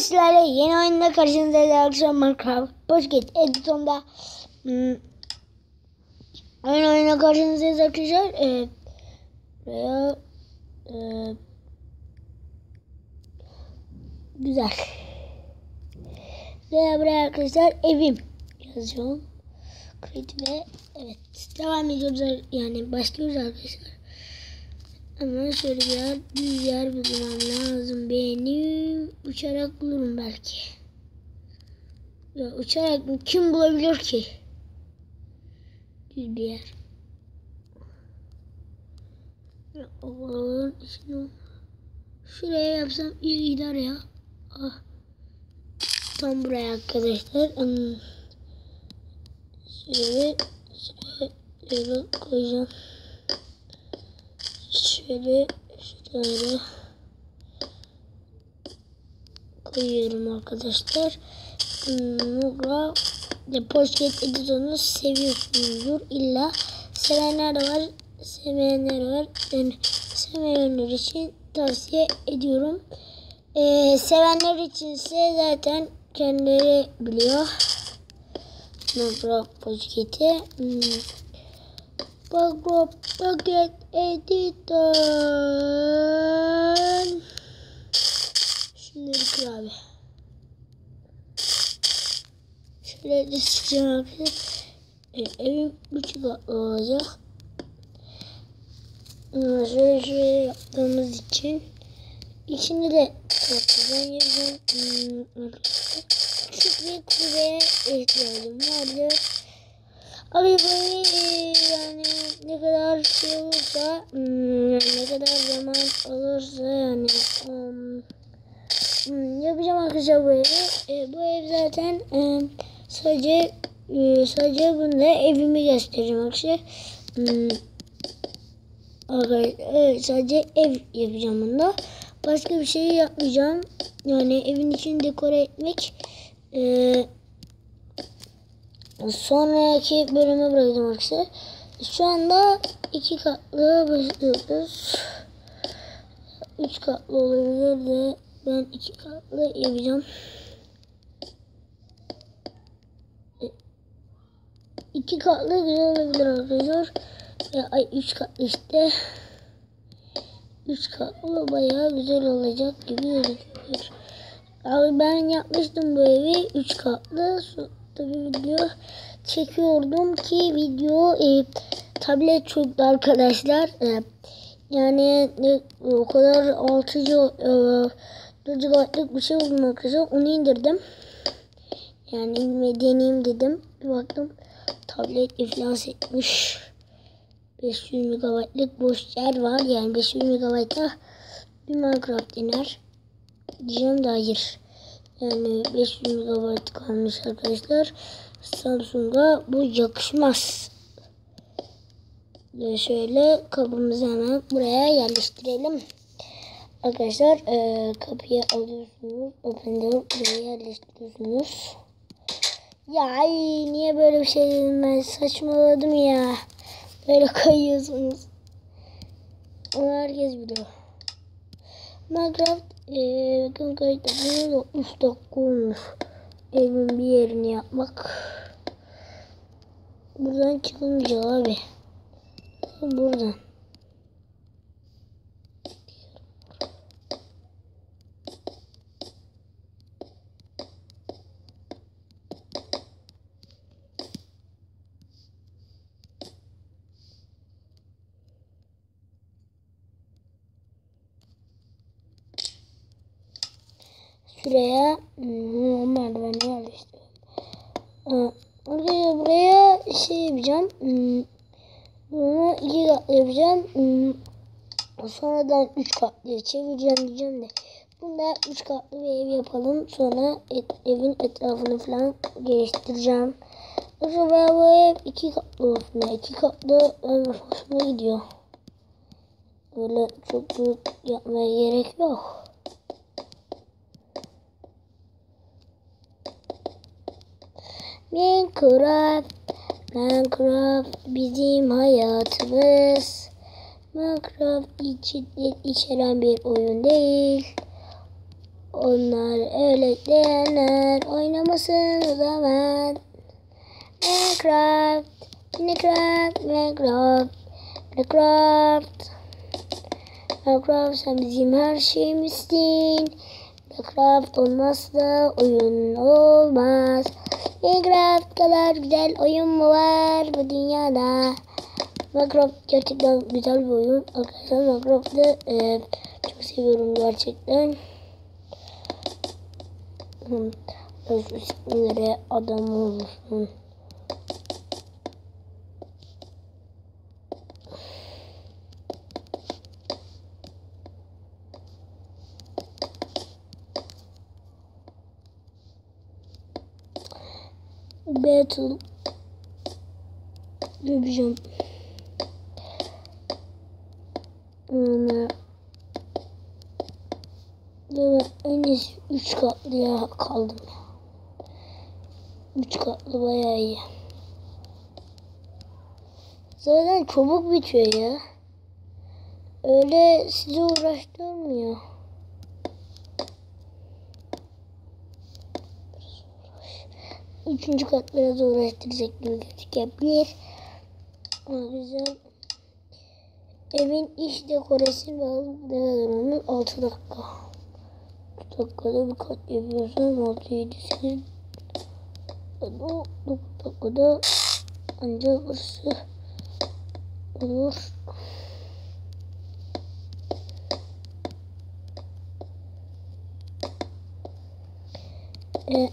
sizlerle yeni oyunda karşınızdayız arkadaşlar. Minecraft Pocket Edition'da hmm, Oyun oyuna karşınızdayız arkadaşlar. Ee, Buraya e, Güzel. Ve buraya arkadaşlar evim yazıyorum Creative evet devam ediyoruz. Yani başlıyoruz arkadaşlar ama şöyle bir yer, yer bulmam lazım benim. Uçarak bulurum belki. Ya uçarak mı? Kim bulabilir ki? Düz bir yer. Ya Allah'ın içine Şuraya yapsam iyi gider ya. Ah. Tam buraya arkadaşlar. Hmm. Şöyle, şöyle, şöyle koyacağım. Şöyle şöyle koyuyorum arkadaşlar. Mugra Pocket Edition'u seviyorsunuzdur. İlla sevenler de var, sevmeyenler var. Yani sevmeyenler için tavsiye ediyorum. Ee, sevenler içinse zaten kendileri biliyor. Mugra Pocket'i. Hmm. Bak Pocket Editor. Şunları kır abi. Şöyle de sıkacağım. E, evim üç katlı olacak. Şöyle şöyle yaptığımız için içinde de katlıdan yapacağım. Küçük bir kulübeye ihtiyacım vardı. Abi böyle yani ne kadar şey olursa hmm, ne kadar zaman olursa yani um, hmm, yapacağım arkadaşlar bu evi. E, bu ev zaten e, sadece e, sadece bunda evimi göstereceğim arkadaşlar. Hmm, evet, sadece ev yapacağım bunda. Başka bir şey yapmayacağım. Yani evin içini dekore etmek eee sonraki bölüme bırakacağım arkadaşlar. Şu anda iki katlı başlıyoruz. Üç katlı olabilir de ben iki katlı yapacağım. İki katlı güzel olabilir arkadaşlar. Ya, ay üç katlı işte. Üç katlı bayağı güzel olacak gibi gözüküyor. Abi ben yapmıştım bu evi üç katlı tabi video çekiyordum ki video e, tablet çöktü arkadaşlar. E, yani e, o kadar 6 e, 4 GB'lık bir şey buldum arkadaşlar. Onu indirdim. Yani deneyeyim dedim. Bir baktım tablet iflas etmiş. 500 MB'lık boş yer var. Yani 500 MB'da bir Minecraft iner. Diyeceğim de hayır. Yani 500 MB kalmış arkadaşlar. Samsung'a bu yakışmaz. Ve şöyle kabımızı hemen buraya yerleştirelim. Arkadaşlar e, kapıyı alıyorsunuz. Open'de buraya yerleştiriyorsunuz. Ya ay, niye böyle bir şey dedim ben saçmaladım ya. Böyle kayıyorsunuz. Onu herkes biliyor. Minecraft ee, bakın da 3 dakika. Evin bir yerini yapmak. Buradan çıkınca abi. Buradan. Şuraya hmm, merdiveni yerleştiriyorum. Arkadaşlar buraya şey yapacağım. Hmm, bunu iki katlı yapacağım. Hmm, sonradan üç katlı çevireceğim diyeceğim de. Bunda üç katlı bir ev yapalım. Sonra et, evin etrafını falan geliştireceğim. Acaba bu ev iki katlı olsun. İki katlı ev hoşuma gidiyor. Böyle çok büyük yapmaya gerek yok. Minecraft, Minecraft bizim hayatımız. Minecraft içi, içeren bir oyun değil. Onlar öyle diyenler oynamasın o zaman. Minecraft, Minecraft, Minecraft, Minecraft. Minecraft sen bizim her şeyimizsin. Minecraft olmazsa oyun olmaz. Minecraft kadar güzel oyun mu var bu dünyada? Minecraft gerçekten güzel bir oyun. Arkadaşlar Minecraft'ı e, çok seviyorum gerçekten. Nereye adam olursun. Battle yapacağım. Ona ya en iyisi 3 katlıya kaldım ya. 3 katlı bayağı iyi. Zaten çabuk bitiyor ya. Öyle sizi uğraştırmıyor. Üçüncü kat biraz uğraştıracak gibi gözükebilir. Ama güzel. Evin iç ne kadar onun 6 dakika. 3 dakikada bir kat yapıyorsun. 6, 7, 8, 9 dakikada ancak burası olur. E,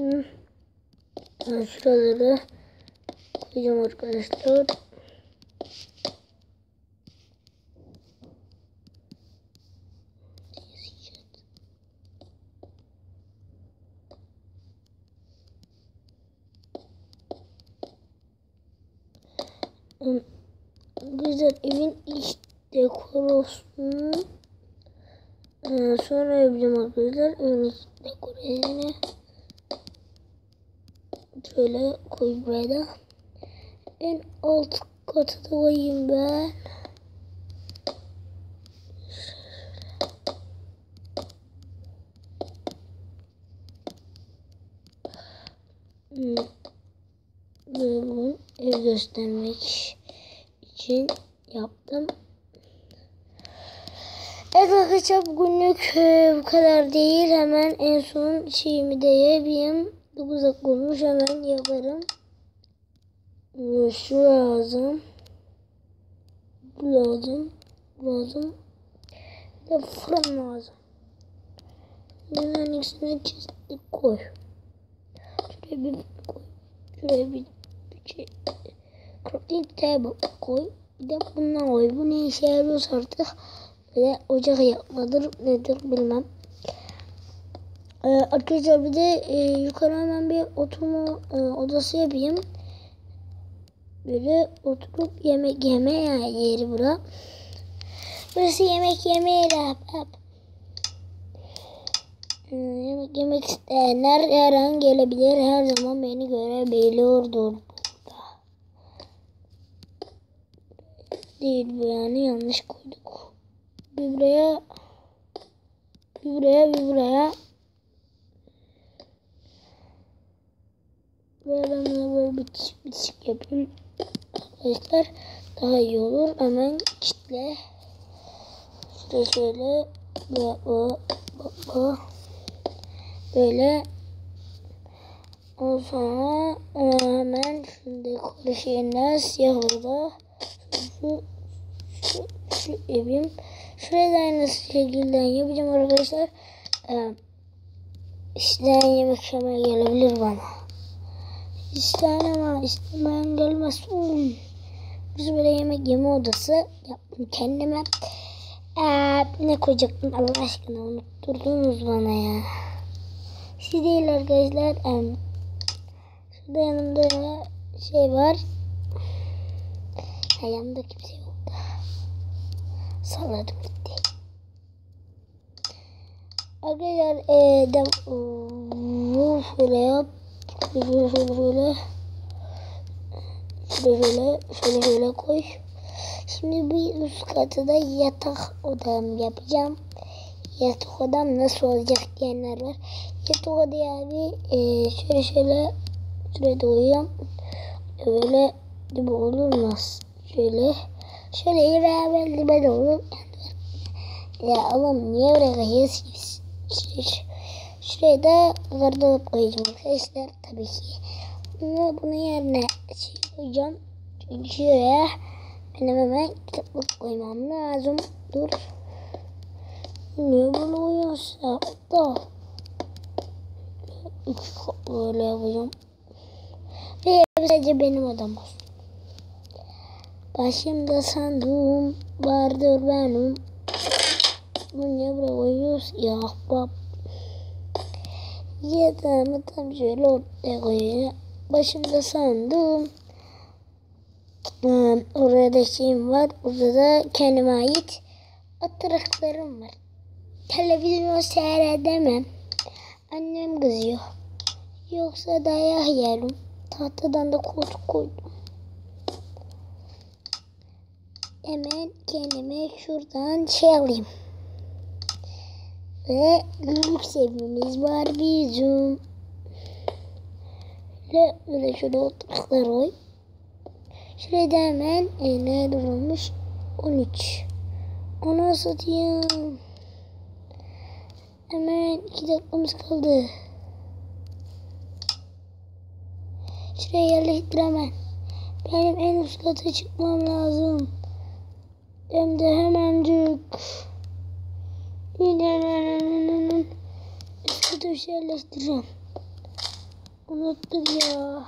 Ben şuraları koyacağım arkadaşlar. Güzel evin iç dekorasyonu ee, sonra yapacağım arkadaşlar. Evin iç dekorasyonu Şöyle koy buraya da. En alt katı da koyayım ben. Böyle bunu ev göstermek için yaptım. Evet arkadaşlar bugünlük e, bu kadar değil. Hemen en son şeyimi de yapayım. 9 dakika olmuş hemen yaparım. Ee, Şu lazım. Bu lazım. Bu lazım. Bir de fırın lazım. Bunların ikisini çizdik koy. Şuraya bir koy. Şuraya bir, bir şey. Crafting table koy. Bir de bundan koy. Bu ne işe yarıyorsa artık. De ocak yapmadır nedir bilmem. Ee, arkadaşlar bir de e, yukarı hemen bir oturma e, odası yapayım. Böyle oturup yemek yeme yeri bura. Burası yemek yeme yeri. Hap, hap. Ee, yemek yemek isteyenler her an gelebilir. Her zaman beni görebiliyordur burada. Değil bu yani yanlış koyduk. Bir buraya bir buraya bir buraya Böyle ben böyle bitişik bitişik yapayım. Arkadaşlar daha iyi olur. Hemen kitle. İşte şöyle bu. böyle ondan sonra e, hemen şimdi konuşayım siyah orada şu şu şu yapayım şuraya da aynı şekilde yapacağım arkadaşlar ee, isteyen yemek yemeye gelebilir bana isteyen ama istemeyen gelmez. Hmm. biz böyle yemek yeme odası yaptım kendime. Ee, ne koyacaktım Allah aşkına? Unutturdunuz bana ya. Şey değil arkadaşlar em, şurada yanımda şey var. Ha, yanımda kimse yok da. Salladım gitti. Arkadaşlar e, de, şöyle yap şöyle şöyle şöyle şöyle şöyle şöyle şöyle koy. Şimdi bir üst katı da yatak odam yapacağım. Yatak odam nasıl olacak diyenler var. Yatak odaya abi e, şöyle şöyle şuraya uyuyorum böyle gibi olmaz şöyle şöyle beraber gibi olur. Ya oğlum niye biz? Şur- Şuraya da gardırop koyacağım arkadaşlar tabii ki. Bunu bunun yerine şey koyacağım. Çünkü şuraya benim hemen kitaplık koymam lazım. Dur. Niye böyle koyuyorsa da. Üç katlı öyle yapacağım. Ve sadece benim odam olsun. Başımda sandığım vardır benim. Bunu niye buraya koyuyoruz? Ya bab. Yatağımı tam şöyle ortaya koyuyorum. Başımda sandım. Orada da şeyim var. Burada da kendime ait oturaklarım var. Televizyon seyredemem. Annem kızıyor. Yoksa dayak yerim. Tahtadan da koltuk koydum. Hemen kendime şuradan şey alayım. Ve lüks evimiz var bizim. Şöyle, şöyle, şöyle oturaklar koy. Şuraya da hemen ne durulmuş? 13. Onu satayım. Hemen 2 dakikamız kaldı. Şuraya yerleştir hemen. Benim en üst kata çıkmam lazım. Hem de hemencik. Bir şey yerleştireceğim. Unuttuk ya.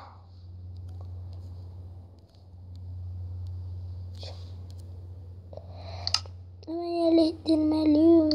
Hemen yerleştirmeliyim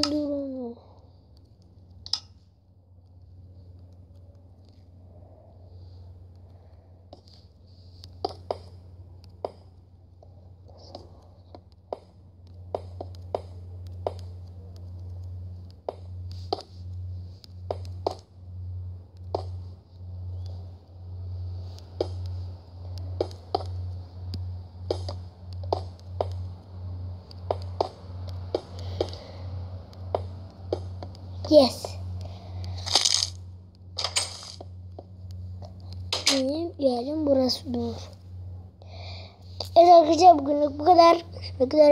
Yes. Benim yerim burası dur. Evet arkadaşlar bugünlük bu kadar. Görüşmek üzere.